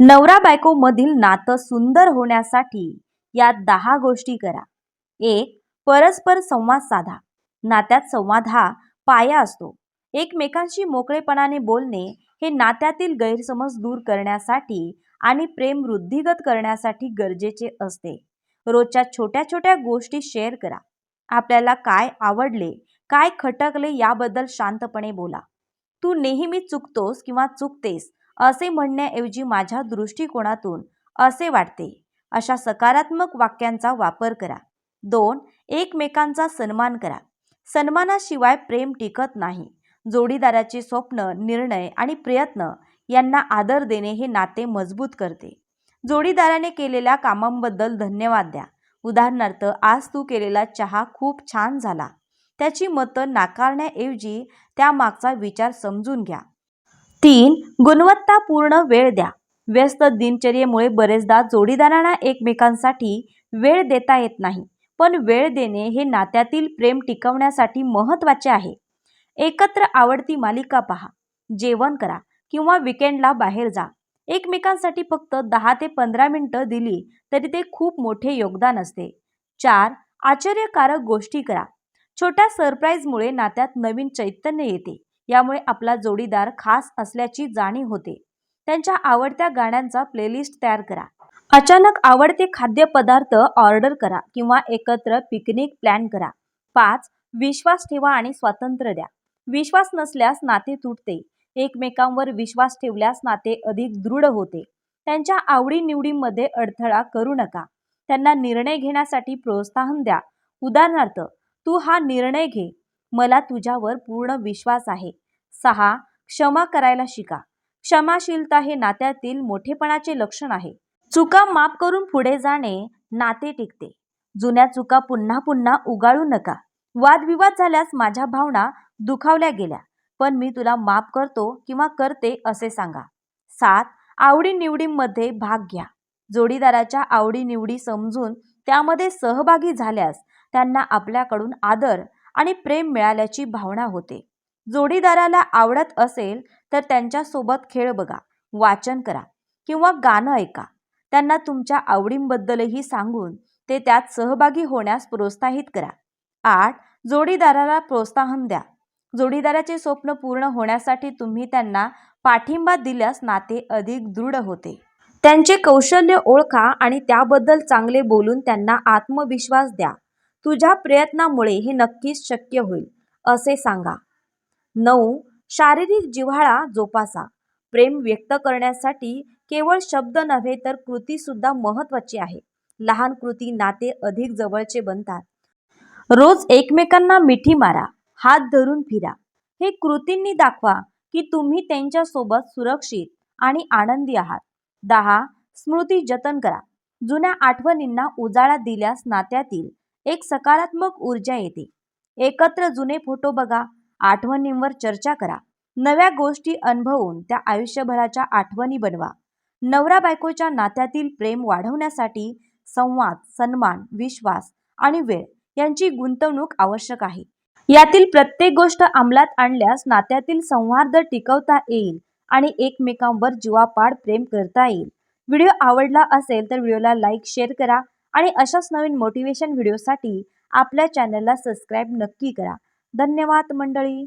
नवरा बायको मधील नातं सुंदर होण्यासाठी या दहा गोष्टी करा. एक परस्पर संवाद साधा. नात्यात संवाद हा पाया असतो. एकमेकांशी मोकळेपणाने बोलणे हे नात्यातील गैरसमज दूर करण्यासाठी आणि प्रेम वृद्धिगत करण्यासाठी गरजेचे असते. रोजच्या छोट्या छोट्या गोष्टी शेअर करा. आपल्याला काय आवडले काय खटकले याबद्दल शांतपणे बोला. तू नेहमी चुकतोस किंवा चुकतेस असे म्हणण्याऐवजी माझ्या दृष्टिकोनातून असे वाटते. अशा सकारात्मक वाक्यांचा वापर करा. दोन एकमेकांचा सन्मान करा. सन्मानाशिवाय प्रेम टिकत नाही. जोडीदाराचे स्वप्न निर्णय आणि प्रयत्न यांना आदर देणे हे नाते मजबूत करते. जोडीदाराने केलेल्या कामांबद्दल धन्यवाद द्या. उदाहरणार्थ आज तू केलेला चहा खूप छान झाला. त्याची मतं नाकारण्याऐवजी त्यामागचा विचार समजून घ्या. तीन गुणवत्तापूर्ण वेळ द्या. व्यस्त दिनचर्येमुळे बरेचदा जोडीदारांना एकमेकांसाठी वेळ देता येत नाही पण वेळ देणे हे नात्यातील प्रेम टिकवण्यासाठी महत्त्वाचे आहे. एकत्र आवडती मालिका पहा जेवण करा किंवा विकेंडला बाहेर जा. एकमेकांसाठी फक्त दहा ते पंधरा मिनिटं दिली तरी ते खूप मोठे योगदान असते. चार आश्चर्यकारक गोष्टी करा. छोट्या सरप्राईजमुळे नात्यात नवीन चैतन्य येते. यामुळे आपला जोडीदार खास असल्याची जाणीव होते. त्यांच्या आवडत्या गाण्यांचा प्लेलिस्ट तयार करा. अचानक आवडते खाद्यपदार्थ ऑर्डर करा किंवा एकत्र पिकनिक प्लॅन करा. पाच विश्वास ठेवा आणि स्वातंत्र्य द्या. विश्वास नसल्यास नाते तुटते. एकमेकांवर विश्वास ठेवल्यास नाते अधिक दृढ होते. त्यांच्या आवडीनिवडीमध्ये अडथळा करू नका. त्यांना निर्णय घेण्यासाठी प्रोत्साहन द्या. उदाहरणार्थ तू हा निर्णय घे. मला तुझ्यावर पूर्ण विश्वास आहे. सहा क्षमा करायला शिका. क्षमाशीलता हे नात्यातील मोठेपणाचे लक्षण आहे. चुका माफ करून पुढे जाणे नाते टिकते. जुन्या चुका पुन्हा पुन्हा उगाळू नका. वादविवाद झाल्यास माझ्या भावना दुखावल्या गेल्या पण मी तुला माफ करतो किंवा करते असे सांगा. सात आवडीनिवडीमध्ये भाग घ्या. जोडीदाराच्या आवडीनिवडी समजून त्यामध्ये सहभागी झाल्यास त्यांना आपल्याकडून आदर आणि प्रेम मिळाल्याची भावना होते. जोडीदाराला आवडत असेल तर त्यांच्यासोबत खेळ बघा वाचन करा किंवा गाणं ऐका. त्यांना तुमच्या आवडींबद्दलही सांगून ते त्यात सहभागी होण्यास प्रोत्साहित करा. आठ जोडीदाराला प्रोत्साहन द्या. जोडीदाराचे स्वप्न पूर्ण होण्यासाठी तुम्ही त्यांना पाठिंबा दिल्यास नाते अधिक दृढ होते. त्यांचे कौशल्य ओळखा आणि त्याबद्दल चांगले बोलून त्यांना आत्मविश्वास द्या. तुझ्या प्रयत्नामुळे हे नक्कीच शक्य होईल असे सांगा. नऊ. शारीरिक जिव्हाळा जोपासा. प्रेम व्यक्त करण्यासाठी केवळ शब्द नव्हे तर कृतीसुद्धा महत्त्वाची आहे. लहान कृती नाते अधिक जवळचे बनतात. रोज एकमेकांना मिठी मारा हात धरून फिरा. हे कृतींनी दाखवा की तुम्ही त्यांच्यासोबत सुरक्षित आणि आनंदी आहात. दहा. स्मृती जतन करा. जुन्या आठवणींना उजाळा दिल्यास नात्यातील एक सकारात्मक ऊर्जा येते. एकत्र जुने फोटो बघा आठवणींवर चर्चा करा. नव्या गोष्टी अनुभवून त्या आयुष्यभराच्या आठवणी बनवा. नवरा बायकोच्या नात्यातील प्रेम वाढवण्यासाठी संवाद सन्मान विश्वास आणि वेळ यांची गुंतवणूक आवश्यक आहे. यातील प्रत्येक गोष्ट अंमलात आणल्यास नात्यातील संवाद टिकवता येईल आणि एकमेकांवर जीवापाड प्रेम करता येईल. व्हिडिओ आवडला असेल तर व्हिडिओला लाईक शेअर करा. आणि अशाच नवीन मोटिवेशन व्हिडिओसाठी आपल्या चॅनलला सबस्क्राईब नक्की करा. धन्यवाद मंडळी.